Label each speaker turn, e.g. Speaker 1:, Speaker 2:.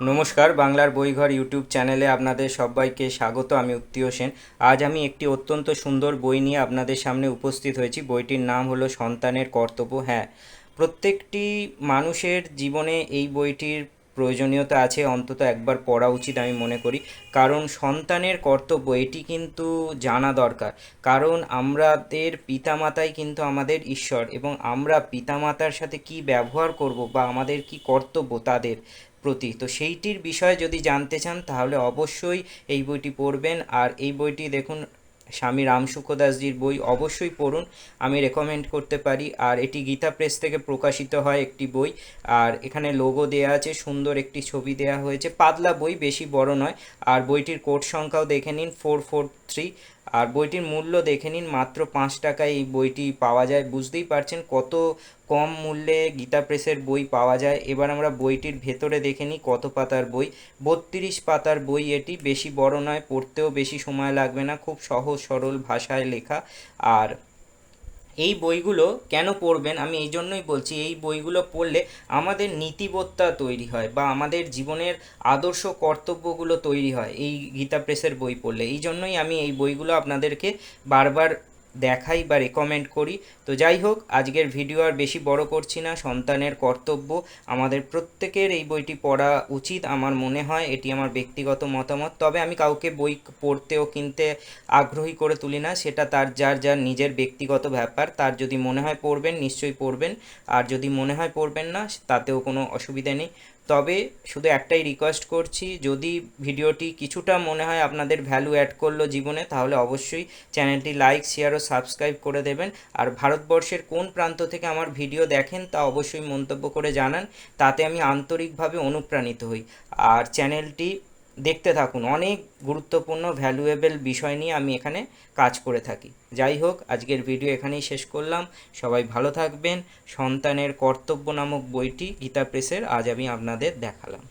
Speaker 1: নমস্কার, বাংলার বইঘর ইউটিউব চ্যানেলে আপনাদের সবাইকে স্বাগত। আমি উত্তীয় সেন। আজ আমি একটি অত্যন্ত সুন্দর বই নিয়ে আপনাদের সামনে উপস্থিত হয়েছি। বইটির নাম হলো সন্তানের কর্তব্য। হ্যাঁ প্রত্যেকটি মানুষের জীবনে এই বইটির প্রয়োজনীয়তা আছে, অন্তত একবার পড়া উচিত আমি মনে করি। কারণ সন্তানের কর্তব্য, এটি কিন্তু জানা দরকার। কারণ আমাদের পিতামাতাই কিন্তু আমাদের ঈশ্বর এবং আমরা পিতামাতার সাথে কি ব্যবহার করব বা আমাদের কি কর্তব্য তাদের প্রতি। তো সেইটির বিষয়ে যদি জানতে চান তাহলে অবশ্যই এই বইটি পড়বেন। আর এই বইটি দেখুন স্বামী রামসুখ দাসজির বই অবশ্যই পড়ুন। আমি রেকমেন্ড করতে পারি। আর এটি গীতা প্রেস থেকে প্রকাশিত হয় একটি বই। আর এখানে লোগো দেয়া আছে, সুন্দর একটি ছবি দেয়া হয়েছে। পাতলা বই, বেশি বড় নয়। আর বইটির কোড সংখ্যাও দেখে নিন ফোর ফোর থ্রি আর বইটির মূল্য দেখে নিন, মাত্র পাঁচ টাকায় এই বইটি পাওয়া যায়। বুঝতেই পারছেন কত কম মূল্যে গীতা প্রেসের বই পাওয়া যায়। এবার আমরা বইটির ভেতরে দেখে নিই কত পাতার বই। বত্রিশ পাতার বই এটি, বেশি বড় নয়, পড়তেও বেশি সময় লাগবে না, খুব সহজ সরল ভাষায় লেখা। আর এই বইগুলো কেন পড়বেন? আমি এই জন্যই বলছি, এই বইগুলো পড়লে আমাদের নীতিবোধটা তৈরি হয় বা আমাদের জীবনের আদর্শ কর্তব্যগুলো তৈরি হয়, এই গীতা প্রেসের বই পড়লে। এই জন্যই আমি এই বইগুলো আপনাদেরকে বারবার দেখাই বা রেকমেন্ড করি। তো যাই হোক, আজকের ভিডিও আর বেশি বড় করছি না। সন্তানের কর্তব্য আমাদের প্রত্যেকের এই বইটি পড়া উচিত আমার মনে হয়। এটি আমার ব্যক্তিগত মতামত। তবে আমি কাউকে বই পড়তে ও কিনতে আগ্রহী করে তুলি না। সেটা তার, যার যার নিজের ব্যক্তিগত ব্যাপার। তার যদি মনে হয় পড়বেন, নিশ্চয়ই পড়বেন। আর যদি মনে হয় পড়বেন না, তাতেও কোনো অসুবিধা নেই। তবে শুধু একটাই রিকোয়েস্ট করছি, যদি ভিডিওটি কিছুটা মনে হয় আপনাদের ভ্যালু অ্যাড করল জীবনে, তাহলে অবশ্যই চ্যানেলটি লাইক শেয়ার ও সাবস্ক্রাইব করে দেবেন। আর ভারতবর্ষের কোন প্রান্ত থেকে আমার ভিডিও দেখেন, তা অবশ্যই মন্তব্য করে জানান। তাতে আমি আন্তরিকভাবে অনুপ্রাণিত হই। আর চ্যানেলটি দেখতে থাকুন। অনেক গুরুত্বপূর্ণ ভ্যালুয়েবল বিষয় নিয়ে আমি এখানে কাজ করে থাকি। যাই হোক, আজকের ভিডিও এখানেই শেষ করলাম। সবাই ভালো থাকবেন। সন্তানের কর্তব্য নামক বইটি গীতা প্রেসের আজ আমি আপনাদের দেখালাম।